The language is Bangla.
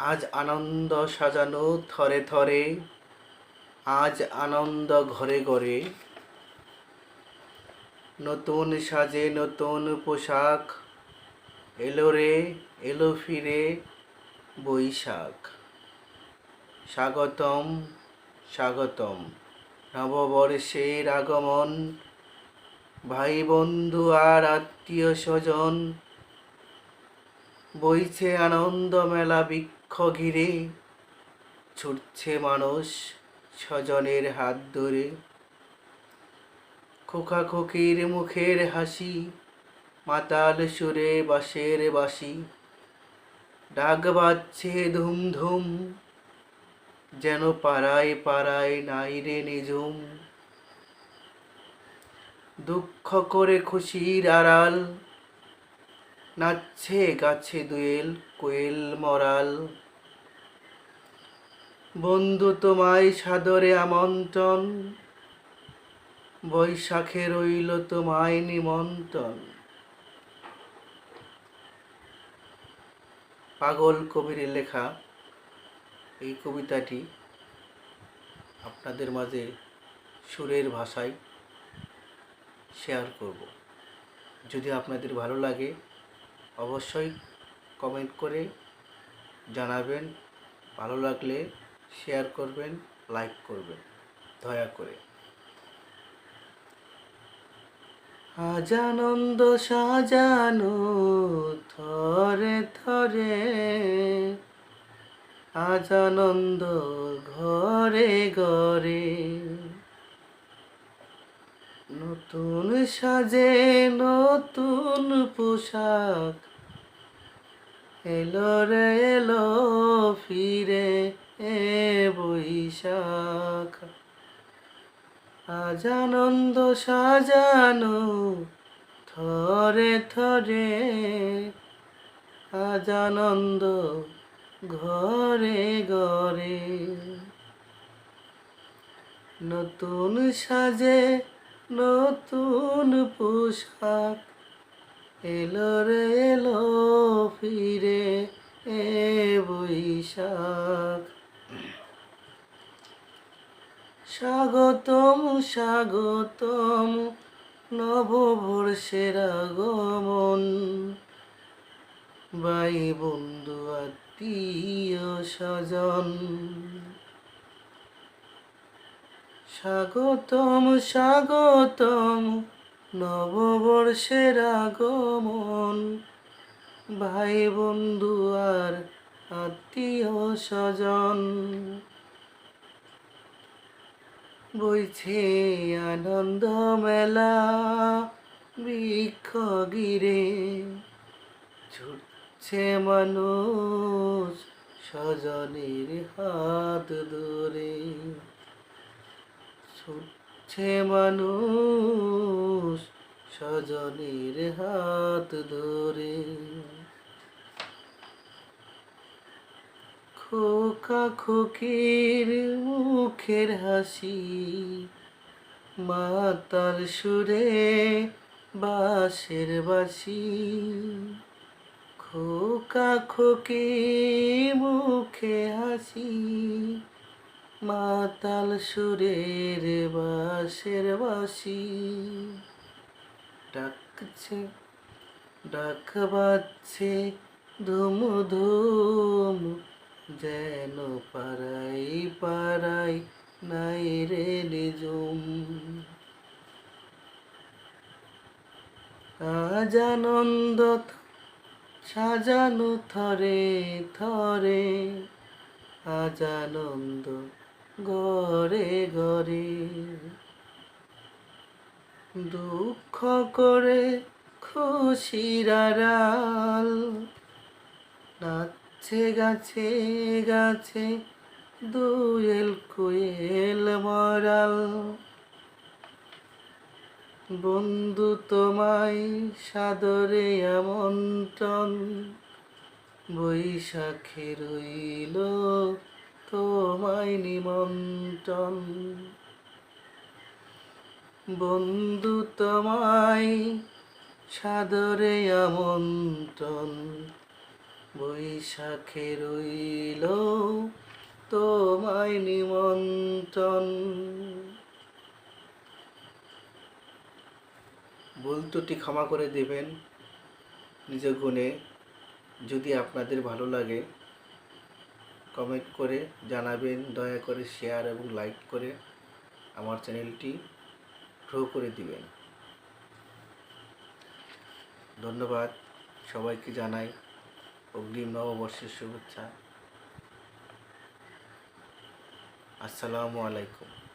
আজ আনন্দ সাজানো থরে থরে, আজ আনন্দ ঘরে ঘরে। নতুন সাজে নতুন পোশাক, এলো রে, এলো ফিরে বৈশাখ। স্বাগতম স্বাগতম। নববর্ষের আগমন ভাই বন্ধু আর আত্মীয় স্বজন, বইছে আনন্দ মেলা বৃক্ষ ঘিরে ছুটছে মানুষ স্বজনের হাত ধরে। খোকা খোকির মুখের হাসি, মাতাল সুরে বাঁশের বাঁশি। ডাক বাজছে ধুম ধুম যেন পাড়ায় পাড়ায় নাই রে নিজুম দুঃখ করে খুশির আড়াল নাচছে গাছে দুয়েল, কোয়েল, মরাল। বন্ধু তোমায় সাদরে আমন্ত্রণ, বৈশাখে রইল তোমায় নিমন্ত্রণ। পাগল কবির লেখা এই কবিতাটি আপনাদের মাঝে সুরের ভাষায় শেয়ার করব। যদি আপনাদের ভালো লাগে অবশ্যই কমেন্ট করে জানাবেন। ভালো লাগলে শেয়ার করবেন লাইক করবেন, দয়া করে। আজ আনন্দ সাজানো থরে থরে আজ আনন্দ ঘরে ঘরে, নতুন সাজে নতুন পোশাক এলো রে, এলো ফিরে এ বৈশাখ। আজ আনন্দ সাজানো থরে থরে। আজ আনন্দ ঘরে ঘরে। নতুন সাজে নতুন পোশাক। এলো রে, এলো ফিরে এ বৈশাখ। স্বাগতম স্বাগতম নববর্ষের আগমন। বাই বন্ধু, আত্মীয় স্বজন। স্বাগতম স্বাগতম নববর্ষের আগমন। ভাই, বন্ধু আর আত্মীয় স্বজন। বইছে আনন্দ মেলা বৃক্ষ গিরে। ছুটছে মানুষ স্বজনের হাত ধরে। ছুটছে মানুষ স্বজনের হাত ধরে। খোকা খোকির মুখের হাসি মাতার সুরে বাঁশের বাসি খোকা খোকি মুখে হাসি মাতাল সুরের বাসের বাসি ডাকছে, ডাক বাজছে, ধুম ধুম, যেন পাড়াই পাড়াই নাই রে নিজুম আজ আনন্দ সাজানো থরে থরে, আজ আনন্দ ঘরে ঘরে দুঃখ করে খুশির আড়াল। নাচছে, গাছে গাছে দুয়েল কোয়েল মরাল। বন্ধু তোমায় সাদরে আমন্ত্রণ, বৈশাখে রইল তোমায় নিমন্ত্রণ। বন্ধু তোমায় সাদরে আমন্ত্রণ। বৈশাখে রইল তোমায় নিমন্ত্রণ। ত্রুটি ক্ষমা করে দেবেন, নিজ গুণে। যদি আপনাদের ভালো লাগে কমেন্ট করে জানাবেন, দয়া করে শেয়ার এবং লাইক করে আমার চ্যানেলটি গ্রো করে দিবেন। ধন্যবাদ সবাইকে জানাই, অগ্রিম নববর্ষের শুভেচ্ছা। আসসালামু আলাইকুম।